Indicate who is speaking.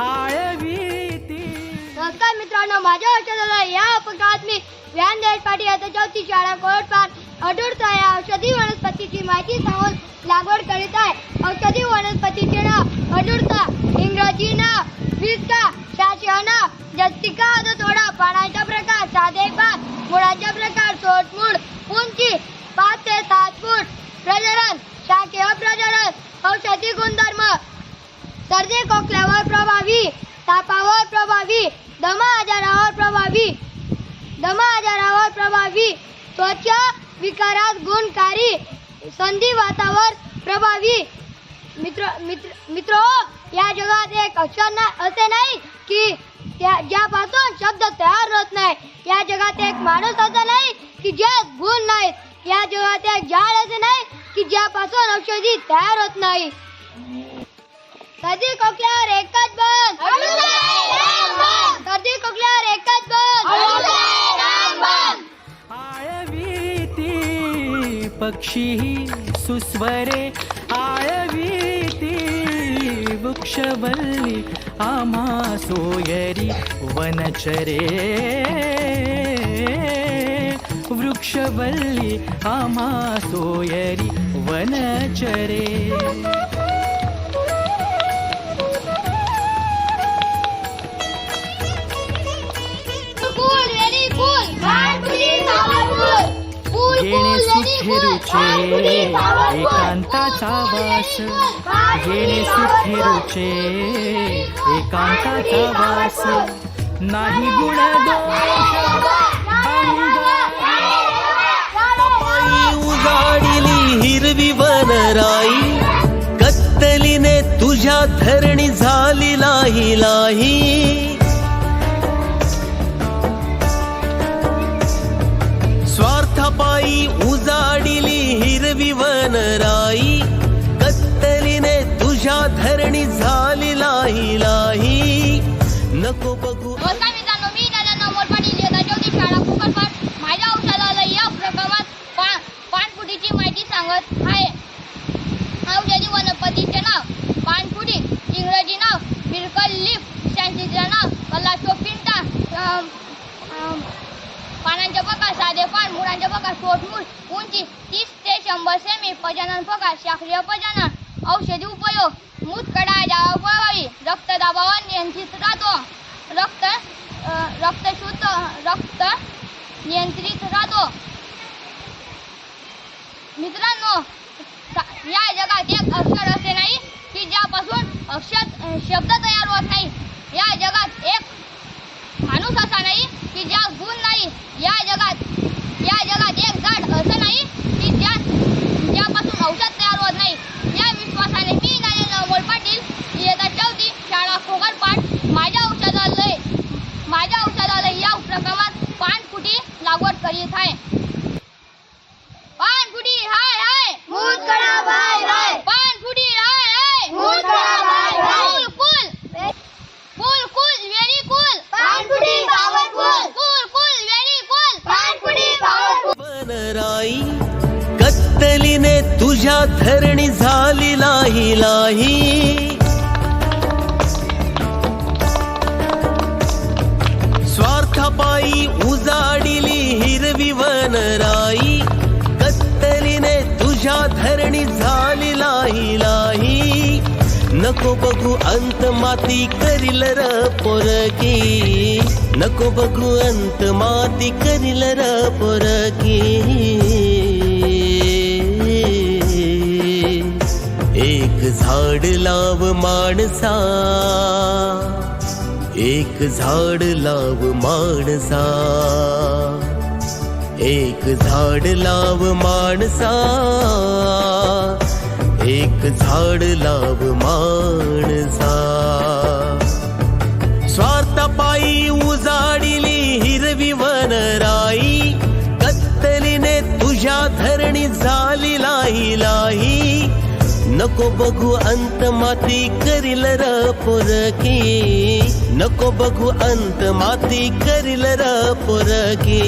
Speaker 1: आळवीती
Speaker 2: नमस्कार मित्रांनो माझ्या औषधाला या अपघात मी व्यान देशपाटी आता चौथी शाळा कोर्टपार अडुरता या औषधी वनस्पतीची माहिती सांगून लागवड करीत आहे. औषधी वनस्पतीचे नाव अडूरता इंग्रजी नाव विस्का शासिया नाव जस्तिका थोडा पानांचा प्रकार साधे पान मुळाचा प्रकार सोटमूळ उंची पाच ते सात फूट प्रजनन शाकीय प्रजनन औषधी गुणधर्म सर्दी खोकल्यावर प्रभावी तापावर प्रभावी दमा आजारावर प्रभावी दमा आजारावर प्रभावी त्वचा विकारात गुणकारी संधिवातावर प्रभावी. मित्र मित्र मित्र या जगात एक अक्षर ना असे नाही की त्या ज्यापासून शब्द तयार होत नाही. या जगात एक माणूस असा नाही की जे गुण नाहीत या जगात एक झाड असे नाही की ज्यापासून औषधी तयार होत नाही. सर्दी खोकल्यावर एकच बस? सर्दी खोकल्यावर एकच बंद
Speaker 1: आळवीती पक्षी सुस्वरे. आळवीती वृक्षवल्ली आम्हा सोयरी वनचरे. वृक्षवल्ली आम्हा सोयरी वनचरे.
Speaker 2: Cool,
Speaker 1: एकांताचा वास.
Speaker 2: Bhanduri
Speaker 1: घेणे एकांताचा वास. नाही गुण दोष
Speaker 3: उजाडिली हिरवी वनराई कत्तलीने तुझ्या धरणी झाली लाही लाही धरणी झाली लाही लाही. नको बघू.
Speaker 2: नमस्कार मित्रांनो मी दादा येता शाळा कुकरपाट माझ्या औषधाला या प्रकरणात पा माहिती सांगत आहे. औषधी वनस्पतीचे नाव पानफुटी इंग्रजी नाव बिरकल शांतीचे नाव पानांचे प्रकार साधे पान मुळांचे प्रकार सोटमूळ उंची तीस ते शंभर सेमी प्रजनन प्रकार शास्त्रीय प्रजनन औषधी उपयोग मूतकडा जावा रक्तदाबावर नियंत्रित राहतो. रक्त रक्त शुद्ध रक्त नियंत्रित राहतो. मित्रांनो या जगात एक अक्षर असे नाही की ज्यापासून अक्षर शब्द तयार होत नाही या जगात एक माणूस असा नाही की ज्या गुण नाही या जगात या जगात एक झाड असं नाही की ज्या ज्यापासून औषध तयार होत नाही या विश्वासाने मी नरेंद्र अमोल पाटील इयत्ता चौथी शाळा खोगरपाट माझ्या औषधालय माझ्या उपक्रमात पानफुटी लागवड करीत आहे. पानफुटी हाय हाय. पानफुटी hi hi. मूतकडा bye bye cool cool cool cool very cool पानफुटी powerful cool cool very cool पानफुटी powerful
Speaker 3: वनराई कत्तलीने तुझ्या धरणी झाली लाही लाही. नको बघू अंत माती करील र पोरगी. नको बघू अंत माती करील र पोरगी. एक झाड लाव माणसा. एक झाड लाव माणसा. एक झाड लाव माणसा. एक झाड लाव माणसा. स्वार्थपायी उजाडिली हिरवी वनराई कत्तलीने तुझ्या धरणी झाली लाही लाही नको बघू अंत माती करील र पुरकी नको बघू अंत माती करील र पुरकी